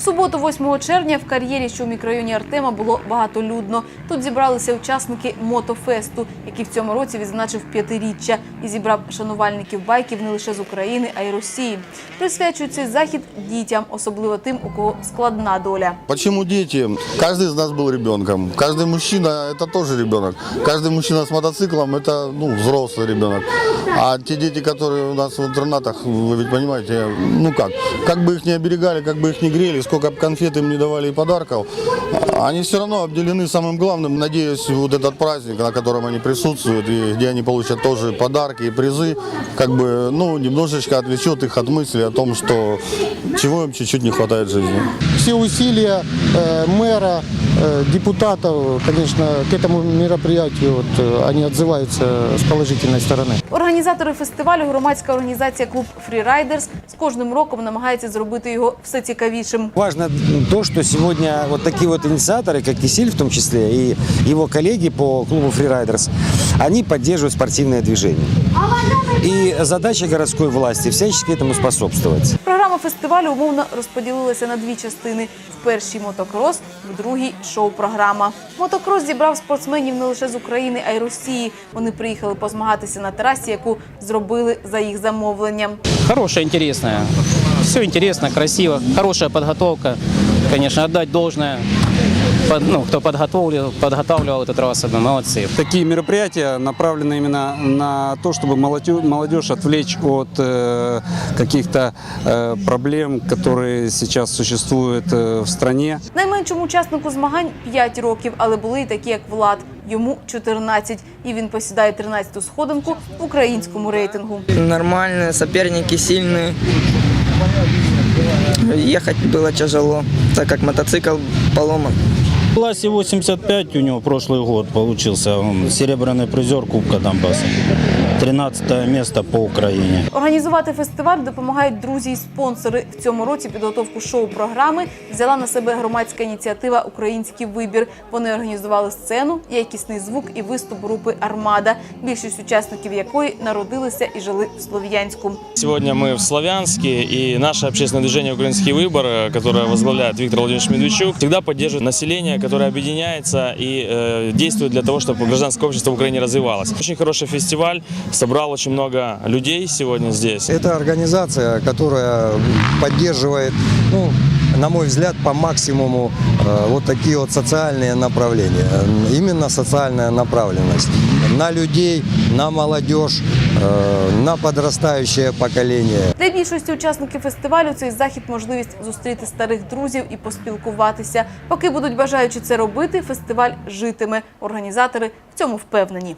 В суботу, 8 червня, в кар'єрі, що в мікрорайоні Артема, було багатолюдно. Тут зібралися учасники мотофесту, який в цьому році відзначив п'ятиріччя і зібрав шанувальників байків не лише з України, а й Росії. Присвячують цей захід дітям, особливо тим, у кого складна доля. Почему дети? Каждый из нас был ребенком. Каждый мужчина – это тоже ребенок. Каждый мужчина с мотоциклом – это ну, взрослый ребенок. А те дети, которые у нас в интернатах, вы ведь понимаете, ну как, как бы их не оберегали, как бы их не грели, сколько бы конфет им не давали и подарков, они все равно обделены самым главным. Надеюсь, вот этот праздник, на котором они присутствуют, и где они получат тоже подарки и призы, как бы, ну, немножечко отвлечет их от мысли о том, что чего им чуть-чуть не хватает в жизни. все усилия э, мэра, э, депутатов, конечно, к этому мероприятию вот, э, они отзываются с положительной стороны. Організатори фестивалю, громадська організація Клуб Фрірайдерс з кожним роком намагається зробити його все цікавішим. Важно то, что сегодня вот такие вот инициаторы, как Кисель в том числе, и его коллеги по клубу Freeriders, они поддерживают спортивное движение. И задача городской власти всячески этому способствовать. Програма фестивалю умовно розподілилася на дві частини. В першій мотокрос, в другій шоу-програма. Мотокрос зібрав спортсменів не лише з України, а й Росії. Вони приїхали позмагатися на трасі, яку зробили за їх замовленням. Хорошая, интересная. Все интересно, красиво. Хорошая подготовка. Конечно, отдать должное. Под- ну, кто подготовил, подготавливал эту трассу, да, молодцы. Такие мероприятия направлены именно на то, чтобы молодежь, молодежь отвлечь от э, каких-то э, проблем, которые сейчас существуют э, в стране. Найменшому учаснику змагань 5 років, але були й такі, як Влад. Йому 14, і він посідає 13-ту сходинку в українському рейтингу. Нормальные, соперники сильные. Ехать было тяжело, так как мотоцикл поломан. В классе 85 у него прошлый год получился. Он серебряный призер Кубка Донбасса. 13 место по Украине. Організувати фестиваль допомагають друзі і спонсори. В цьому році підготовку шоу-програми взяла на себе громадська ініціатива Український вибір. Вони організували сцену, якісний звук і виступ групи Армада, більшість учасників якої народилися і жили в Слов'янську. Сегодня мы в Славянске, и наше общественное движение «Украинский выбор», э, которое возглавляет Виктор Владимирович Медведчук, всегда поддерживает население, которое объединяется и э, действует для того, чтобы гражданское общество в Украине развивалось. Очень хороший фестиваль, собрал очень много людей сегодня здесь. Это организация, которая поддерживает, ну, на мой взгляд, по максимуму э, вот такие вот социальные направления. Э, Именно социальная направленность на людей, на молодежь, э, на подрастающее поколение. Для більшості учасників фестивалю цей захід можливість зустріти старих друзів і поспілкуватися. Поки будуть бажаючи це робити, фестиваль житиме. Організатори в цьому впевнені.